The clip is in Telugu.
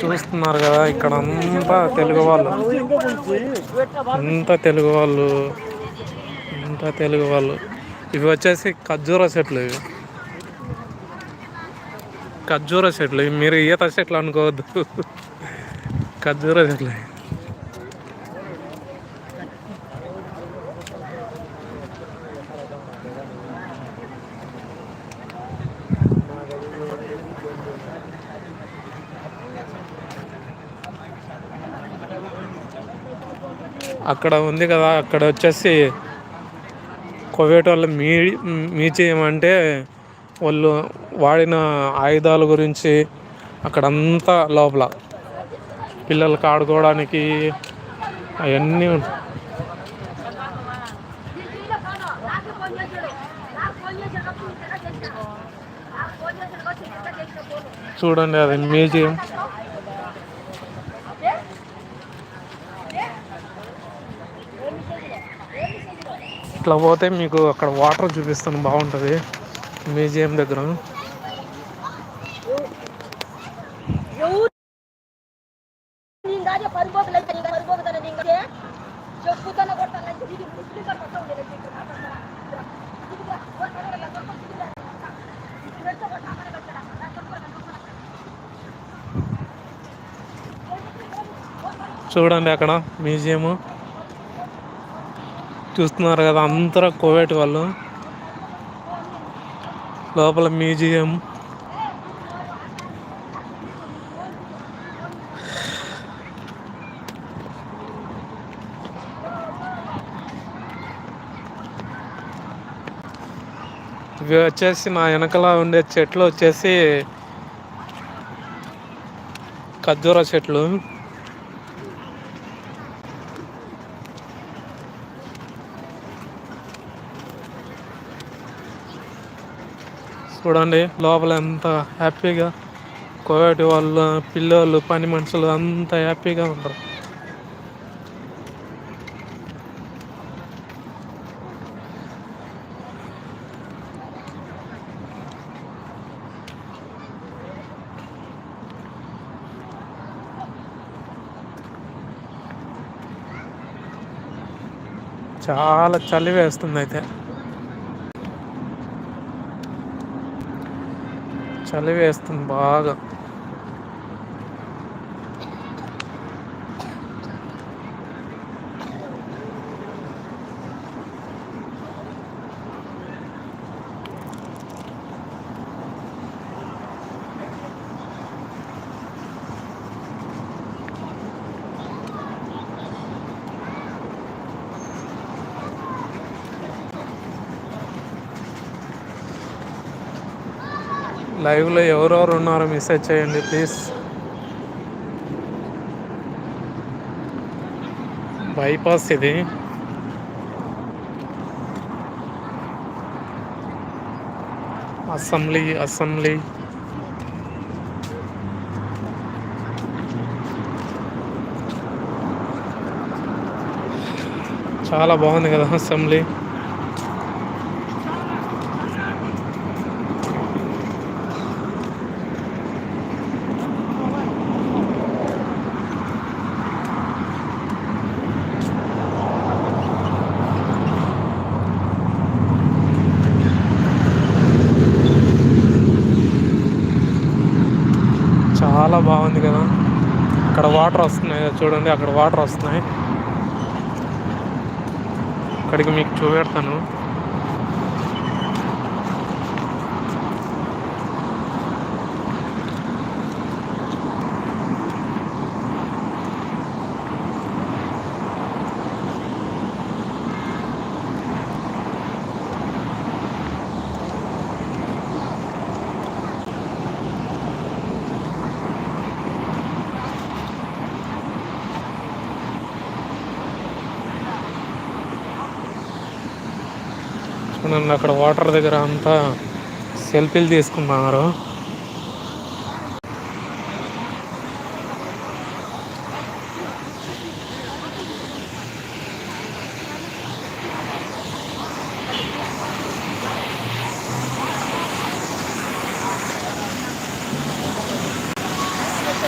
చూస్తున్నారు కదా ఇక్కడ అంతా తెలుగు వాళ్ళు. అంతా తెలుగు వాళ్ళు. అంతా తెలుగు వాళ్ళు. ఇవి వచ్చేసి ఖర్జూర చెట్లు ఇవి. ఖర్జూర చెట్లు మీరు ఈత చెట్లు అనుకోవద్దు. ఖర్జూర చెట్లు అక్కడ ఉంది కదా అక్కడ వచ్చేసి కువైట్ వాళ్ళ మీ మ్యూజియం అంటే వాళ్ళు వాడిన ఆయుధాల గురించి అక్కడంతా లోపల. పిల్లలకి ఆడుకోవడానికి అవన్నీ చూడండి అది మ్యూజియం ఇట్లా పోతే మీకు అక్కడ వాటర్ చూపిస్తాను బాగుంటుంది. మ్యూజియం దగ్గర. చూడండి అక్కడ మ్యూజియము. చూస్తున్నారు కదా అందరూ కోవేటి వాళ్ళు. లోపల మ్యూజియం. ఇవి వచ్చేసి నా వెనకలా ఉండే చెట్లు వచ్చేసి ఖర్జూర చెట్లు. చూడండి లోపల ఎంత హ్యాపీగా కోవిడ్ వాళ్ళు పిల్లలు పని మనుషులు అంత హ్యాపీగా ఉంటారు. చాలా చలి వేస్తుంది అయితే. చలి వేస్తుంది బాగా. లైవ్లో ఎవరెవరు ఉన్నారో మెసేజ్ చేయండి ప్లీజ్ బైపాస్ ఇది. అసెంబ్లీ అసెంబ్లీ చాలా బాగుంది కదా అసెంబ్లీ చాలా బాగుంది కదా. అక్కడ వాటర్ వస్తున్నాయి. చూడండి అక్కడ వాటర్ వస్తున్నాయి. అక్కడికి మీకు చూపెడతాను. నన్ను అక్కడ వాటర్ దగ్గర అంతా సెల్ఫీలు తీసుకున్నారు.